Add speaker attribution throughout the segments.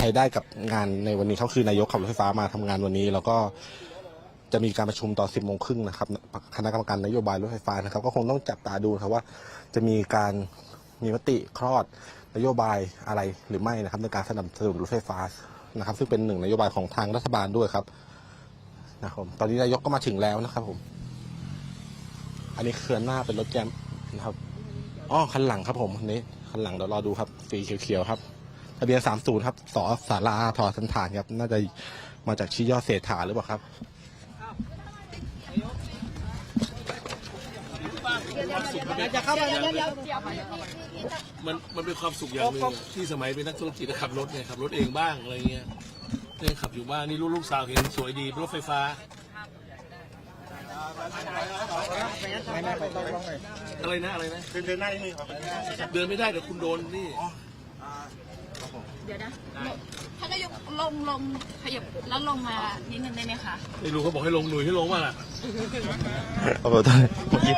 Speaker 1: ช้ได้กับงานในวันนี้เขาคือนายกขับรถไฟฟ้ามาทำงานวันนี้ แล้วก็จะมีการประชุมตอน10โมงครึ่งนะครับคณะกรรมการนโยบายรถไฟฟ้านะครับ ก็คงต้องจับตาดูครับว่า จะมีการมีมติคลอดนโยบายอะไรหรือไม่นะครับ ในการสนับสนุนรถไฟฟ้านะครับ ซึ่งเป็นหนึ่งนโยบายของทางรัฐบาลด้วยครับนะครับตอนนี้นายกก็มาถึงแล้วนะครับผม อันนี้เคลื่อนหน้าเป็นรถแกมนะครับอ๋อคันหลังครับผมอันนี้คันหลังเดี๋ยวรอดูครับสีเขียวๆครับ ทะเบียน30ครับสอสาราทอสันฐานครับ น่าจะมาจากชี้ยอดเศรษฐาหรือเปล่าครับ
Speaker 2: จะเข้ามาแล้ว
Speaker 3: มันมันเป็นความสุขอย่างหนึ่งที่สมัยเป็นนักธุรกิจขับรถเนี่ยขับรถเองบ้างอะไรเงี้ยเนี่ยขับอยู่บ้านนี่ลูกลูกสาวเห็นสวยดีรถไฟฟ้าอะไรนะอะไรนะ
Speaker 1: เดินหน้านี่ครับ
Speaker 3: เดินไม่ได้เดี๋ยวคุณโดนนี่
Speaker 4: เดี๋ยวนะท่านนายกลงลงขยับแล้วลงมานิดนึงได้ไหมคะ
Speaker 3: ไม่รู้เขาบอกให้ลงหนุ่ยให้ลงว่าล่ะ
Speaker 1: ขอบคุณท่านเมื่อกี้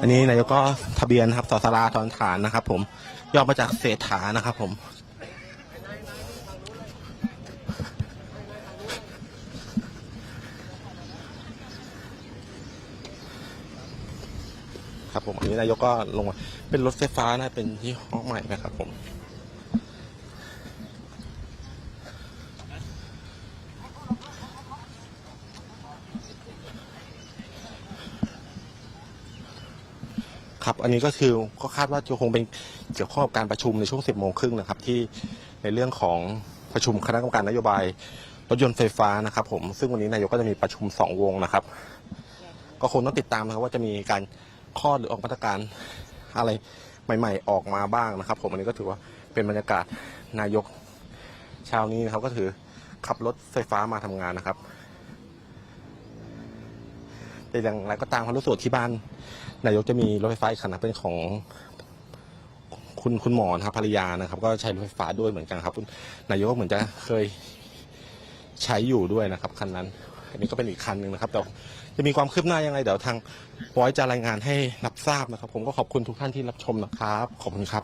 Speaker 1: อันนี้นายกก็ทะเบียนครับสอสาราทอนฐานนะครับ ผมย่อมาจากเศรษฐานะครับ ผม ครับผมอันนี้นายกก็ลงมาเป็นรถไฟฟ้านะเป็นยี่ห้อใหม่นะครับผมครับอันนี้ก็คือก็คาดว่าจะคงเป็นเกี่ยวข้องกับการประชุมในช่วง 10โมงครึ่งนะครับ ที่ในเรื่องของประชุมคณะกรรมการนโยบายรถยนต์ไฟฟ้านะครับ ผมซึ่งวันนี้นายกก็จะมีประชุมสองวงนะครับ ก็คงต้องติดตามนะครับว่าจะมีการ ข้อหรือออกมาตรการอะไรใหม่ๆออกมาบ้างนะครับ ผมอันนี้ก็ถือว่าเป็นบรรยากาศนายกเช้านี้นะครับก็ถือขับรถไฟฟ้ามาทำงานนะครับ แต่อย่างไรก็ตามความรู้สึกที่บ้าน นายกจะมีรถไฟฟ้าอีกคันนะเป็นของคุณคุณหมอนะครับภรรยานะครับ ก็ใช้รถไฟฟ้าด้วยเหมือนกันครับคุณนายกเหมือนจะเคยใช้อยู่ด้วยนะครับคันนั้นอันนี้ก็เป็นอีกคันหนึ่งนะครับแต่จะมีความคืบหน้ายังไงเดี๋ยวทาง บอยจะรายงานให้รับทราบนะครับ ผมก็ขอบคุณทุกท่านที่รับชมนะครับ ขอบคุณครับ